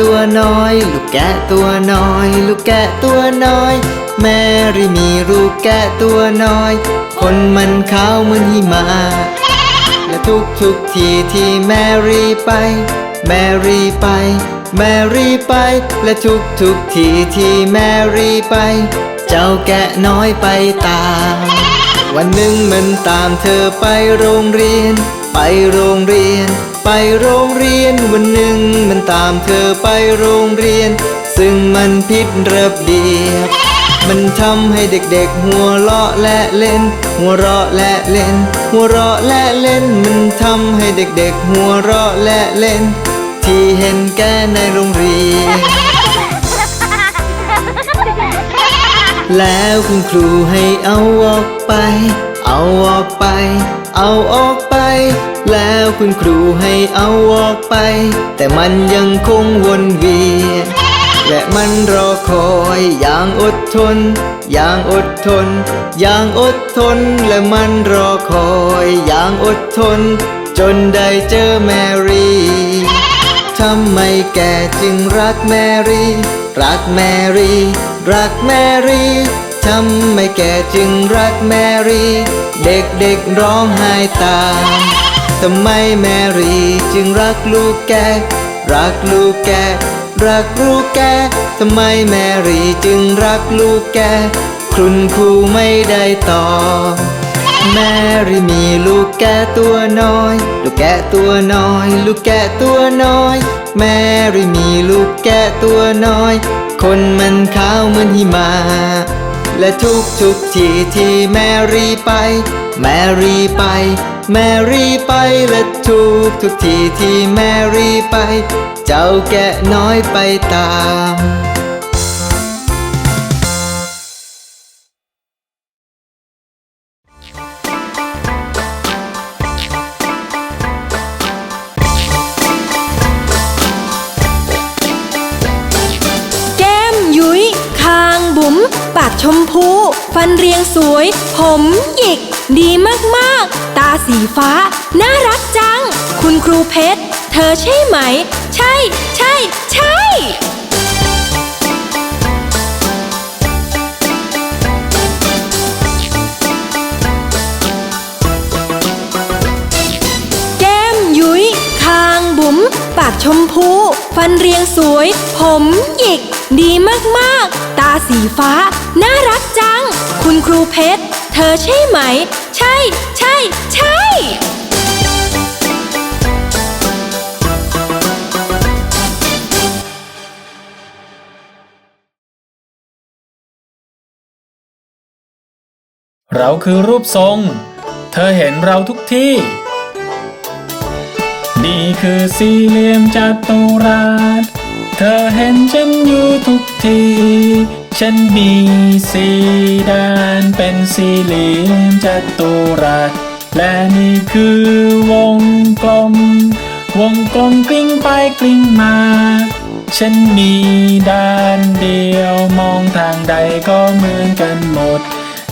ตัวน้อย ลูกแกะตัวน้อย ลูกแกะตัวน้อย แมรี่มีลูกแกะตัวน้อยคนมันขาวเหมือนหิมะและทุกทุกทีที่แมรี่ไป แมรี่ไป แมรี่ไป และทุกทุกทีที่แมรี่ไป เจ้าแกะน้อยไปตาม วันหนึ่งมันตามเธอไปโรงเรียน ไปโรงเรียน ไปโรงเรียนวันหนึ่งมันตามเธอไปโรงเรียน ซึ่งมันผิดระเบียบ มันทำให้เด็กๆ หัวเราะและเล่น หัวเราะและเล่น หัวเราะและเล่น มันทำให้เด็กๆ หัวเราะและเล่น ที่เห็นแก่ในโรงเรียน แล้วคุณครูให้เอาออกไป เอาออกไป เอาออกไป แล้วคุณครูให้เอาออกไป แต่มันยังคงวนเวียนและมันรอคอยอย่างอดทน อย่างอดทน อย่างอดทน และมันรอคอยอย่างอดทน จนได้เจอแมรี่ทำไมแกจึงรักแมรี่ รักแมรี่ รักแมรี่ ทำไมแกจึงรักแมรี่ เด็กๆร้องไห้ตามทำไมแมรี่จึงรักลูกแก รักลูกแก รักลูกแกทำไมแมรี่จึงรักลูกแก คุณครูไม่ได้ตอบแมรี่มีลูกแกตัวน้อย ลูกแกตัวน้อย ลูกแกตัวน้อย แมรี่มีลูกแกตัวน้อย คนมันขาวเหมือนหิมะ และทุกทุกทีที่แมรี่ไป แมรี่ไป แมรี่ไปและทุกทุกทีที่แมรี่ไป เจ้าแกะน้อยไปตาม ชมพู ฟันเรียงสวย ผมหยิก ดีมากๆ ตาสีฟ้า น่ารักจัง คุณครูเพชร เธอใช่ไหม ใช่ ใช่ ใช่แก้มยุ้ยคางบุ๋มปากชมพู ฟันเรียงสวย ผมหยิก ดีมากๆ ตาสีฟ้า น่ารักจัง คุณครูเพชร เธอใช่ไหม ใช่ ใช่ ใช่เราคือรูปทรง เธอเห็นเราทุกที่ นี่คือสี่เหลี่ยมจัตุรัส เธอเห็นฉันอยู่ทุกที ฉันมีสี่ด้านเป็นสี่เหลี่ยมจัตุรัส และนี่คือวงกลม วงกลมกลิ้งไปกลิ้งมา ฉันมีด้านเดียวมองทางใดก็เหมือนกันหมด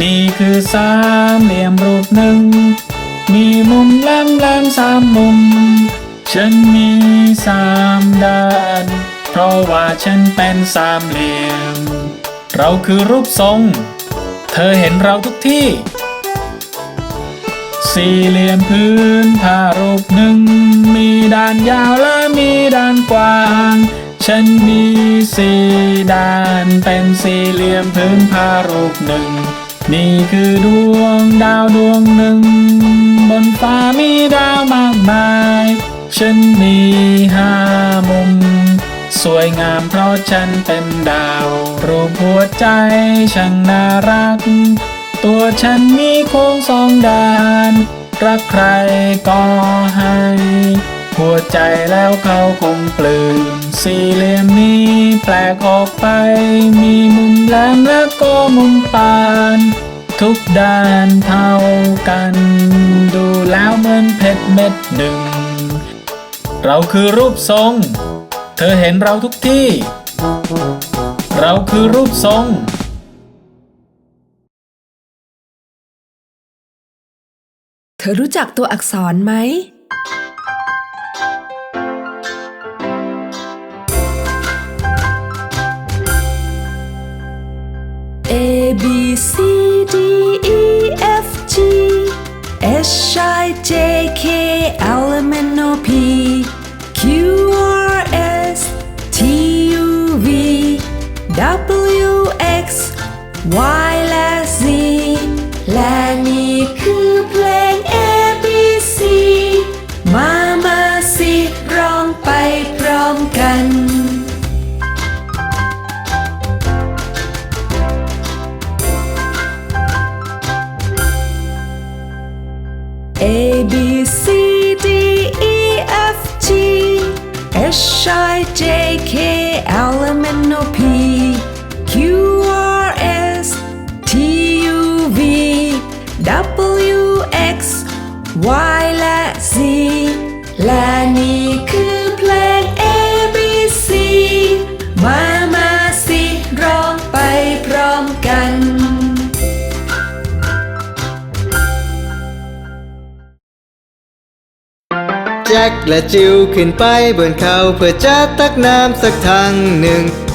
นี่คือสามเหลี่ยมรูปหนึ่ง มีมุมแหลมแหลมสามมุม ฉันมีสามด้าน เพราะว่าฉันเป็นสามเหลี่ยม เราคือรูปทรง เธอเห็นเราทุกที่ สี่เหลี่ยมพื้นผ้ารูปหนึ่ง มีด้านยาวและมีด้านกว้าง ฉันมีสี่ด้านเป็นสี่เหลี่ยมพื้นผ้ารูปหนึ่ง นี่คือดวงดาวดวงหนึ่ง บนฟ้ามีดาวมากมาย ฉันมีห้ามุม สวยงามเพราะฉันเป็นดาว รูปหัวใจช่างน่ารัก ตัวฉันมีโค้งสองด้าน รักใครก็ให้ หัวใจแล้วเขาคงปลื้มสี่เหลี่ยมนี้แปลกออกไป มีมุมแหลมและก็มุมปาน ทุกด้านเท่ากัน ดูแล้วเหมือนเพชรเม็ดหนึ่ง เราคือรูปทรง เธอเห็นเราทุกที่ เราคือรูปทรง เธอรู้จักตัวอักษรไหม A B C D E F G H I J K L M N O P Y และ Z และนี่คือเพลง A B C มามาสิร้องไปพร้อมกัน A B C D E F G H I J K L M N O P Y และ Z และนี่คือเพลง A B C มามาสิร้องไปพร้อมกัน แจ็คและจิวขึ้นไปบนเขาเพื่อจะตักน้ำสักทางหนึ่ง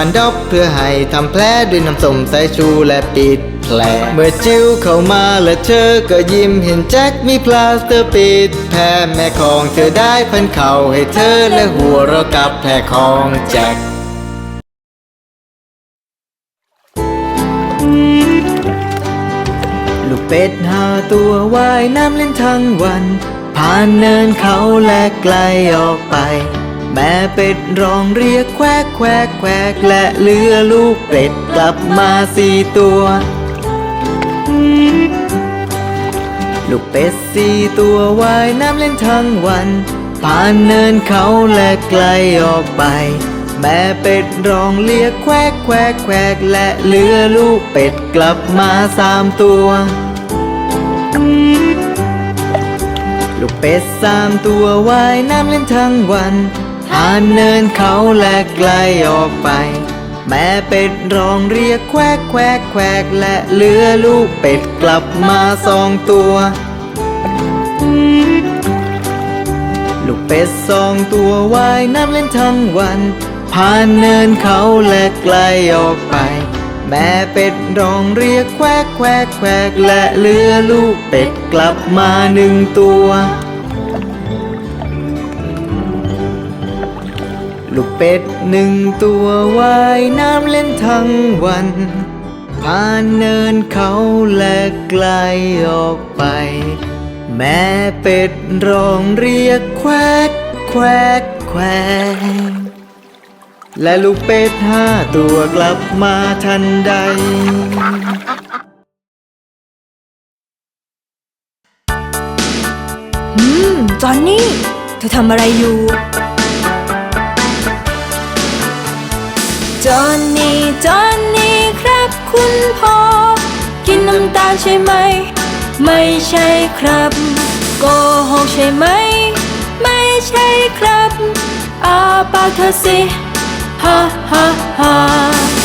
นดอบเพื่อให้ทำแผลด้วยน้ำส้มสายชูและปิดแผล เมื่อจิวเข้ามาและเธอก็ยิ้มเห็นแจ็คมีพลาสเตอร์ปิดแผลแม่ของเธอได้พันเข่าให้เธอและหัวเรากับแผลของแจ็คลูกเป็ดหาตัวว่ายน้ำเล่นทั้งวัน ผ่านเนินเขาและไกลออกไป แม่เป็ดร้องเรียกแควกแควกแควกและเลือลูกเป็ดกลับมาสี่ตัว ลูกเป็ดสี่ตัวว่ายน้ำเล่นทั้งวัน ผ่านเนินเขาและไกลออกไป แม่เป็ดร้องเรียกแควกแควกแควกและเลือลูกเป็ดกลับมาสามตัวลูกเป็ดสามตัวว่ายน้ำเล่นทั้งวัน ผ่านเนินเขาและไกลออกไป แม่เป็ดร้องเรียกแควกแควกแควกและเลือลูกเป็ดกลับมาสองตัว ลูกเป็ดสองตัวว่ายน้ำเล่นทั้งวัน ผ่านเนินเขาและไกลออกไป แม่เป็ดร้องเรียกแควกแควกแควกและเลือลูกเป็ดกลับมาหนึ่งตัว ลูกเป็ดหนึ่งตัวว่ายน้ำเล่นทั้งวัน ผ่านเนินเขาและไกลออกไป แม่เป็ดร้องเรียกแควกแควกแควกและลูกเป็ดห้าตัวกลับมาทันใด อืม จอนนี่ เธอทำอะไรอยู่ จอนนี่จอนนี่ครับคุณพ่อ กินน้ำตาลใช่ไหม ไม่ใช่ครับโกหกใช่ไหม ไม่ใช่ครับอาปากเธอสิฮ่าฮ่าฮ่า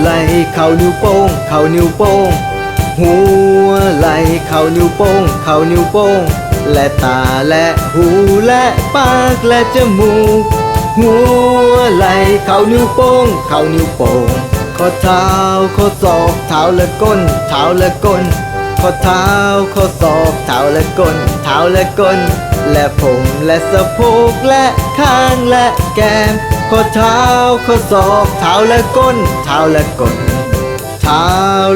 ไหลเข่านิ้วโป้งเข่านิ้วโป้ง หัวไหลเข่านิ้วโป้งเข่านิ้วโป้ง และตาและหูและปากและจมูก หัวไหลเข่านิ้วโป้งเข่านิ้วโป้งข้อเท้าข้อศอกเท้าและก้นเท้าและก้นข้อเท้าข้อศอกเท้าและก้นเท้าและก้น และผมและสะโพกและข้างและแก้ม ข้อเท้าข้อศอกเท้าและก้น เท้าและก้นเท้า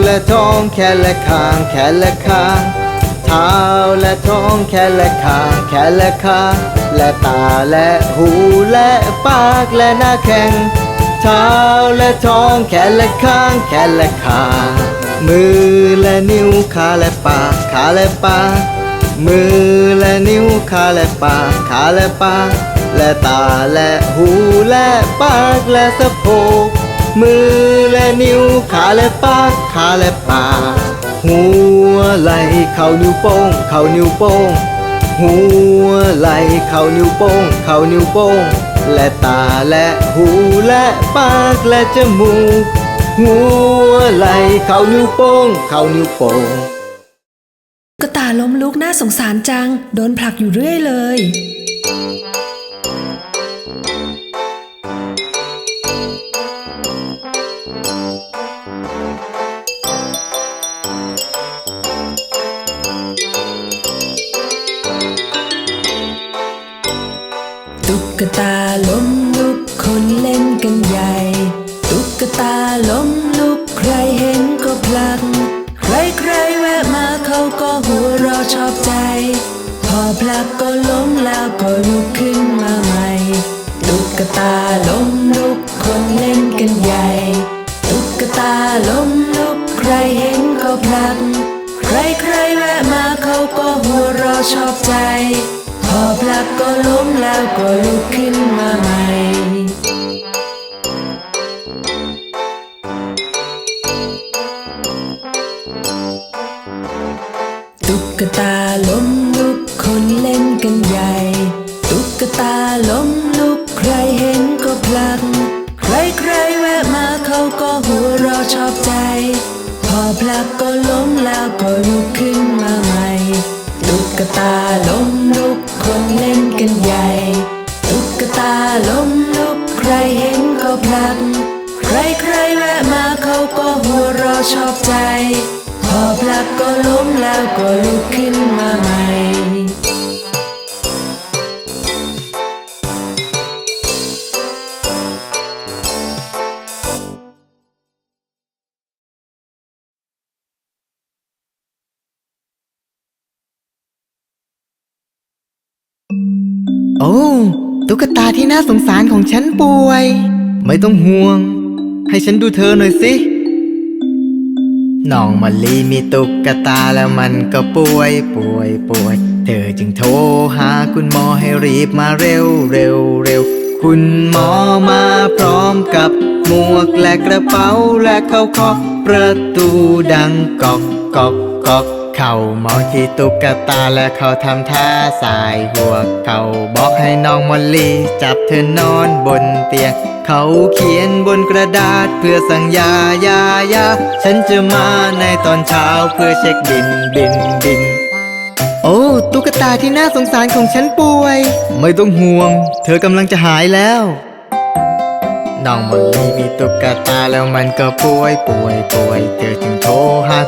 และท้องแขนและคางแขนและคางเท้าและท้องแขนและขางแขนและขางและตาและหูและปากและหน้าแข้งเท้าและท้องแขนและข้างแขนและขางมือและนิ้วขาและปากขาและปากมือและนิ้วขาและปากขาและปาก และตาและหูและปากและสะโพก มือและนิ้วขาและปากขาและปากหัวไหล่เข่านิ้วโป้งเข่านิ้วโป้ง หัวไหล่เข่านิ้วโป้งเข่านิ้วโป้ง และตาและหูและปากและจมูก หัวไหล่เข่านิ้วโป้งเข่านิ้วโป้งกระตายล้มลุกน่าสงสารจัง โดนผลักอยู่เรื่อยเลย กันใหญ่ ตุ๊กตาล้มลุกใครเห็นก็พลังใครใครแวะมาเขาก็หัวเราชอบใจ พอพลักก็ล้มแล้วก็ลุกขึ้นมาใหม่ หัวเราชอบใจ พอพลักก็ล้มแล้วก็ลุกขึ้นมาใหม่ตุ๊กตาล้มลุกคนเล่นกันใหญ่ตุ๊กตาล้มลุกใครเห็นก็พลัก ใครใครแวะมาเขาก็หัวเราชอบใจ พอพลักก็ล้มแล้วก็ลุกขึ้นมาใหม่ โอ้ตุ๊กตาที่น่าสงสารของฉันป่วย ไม่ต้องห่วง ให้ฉันดูเธอหน่อยสิน้องมะลีมีตุ๊กตาแล้วมันก็ป่วยป่วยป่วย เธอจึงโทรหาคุณหมอให้รีบมาเร็วเร็วเร็วคุณหมอมาพร้อมกับหมวกและกระเป๋าและเขาเคาะประตูดังกอกกอกกอก เขามองที่ตุ๊กตาและเขาทำท่าสายหัว เขาบอกให้น้องมอลลี่ จับเธอนอนบนเตียง เขาเขียนบนกระดาษเพื่อสั่งยายายาฉันจะมาในตอนเช้าเพื่อเช็คบินบินบินโอ้ตุ๊กตาที่น่าสงสารของฉันป่วย ไม่ต้องห่วง เธอกำลังจะหายแล้วน้องมอลลี่มีตุ๊กตาแล้วมันก็ป่วยป่วยป่วยเธอจึงโทร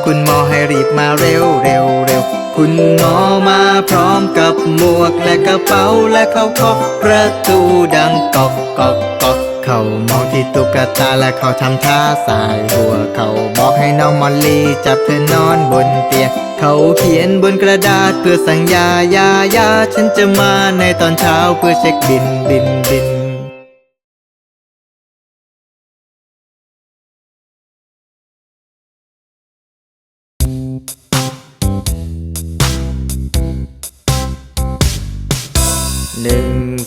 คุณหมอให้รีบมาเร็วเร็วเร็วคุณหมอมาพร้อมกับหมวกและกระเป๋าและเขาเคาะประตูดังกอกกอกกอกเขามองที่ตุ๊กตาและเขาทำท่าสายหัวเขาบอกให้น้องมอลลี่จับเธอนอนบนเตียงเขาเขียนบนกระดาษเพื่อสั่งยายายาฉันจะมาในตอนเช้าเพื่อเช็คบินบินบิน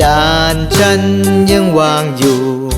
จานฉันยังวางอยู่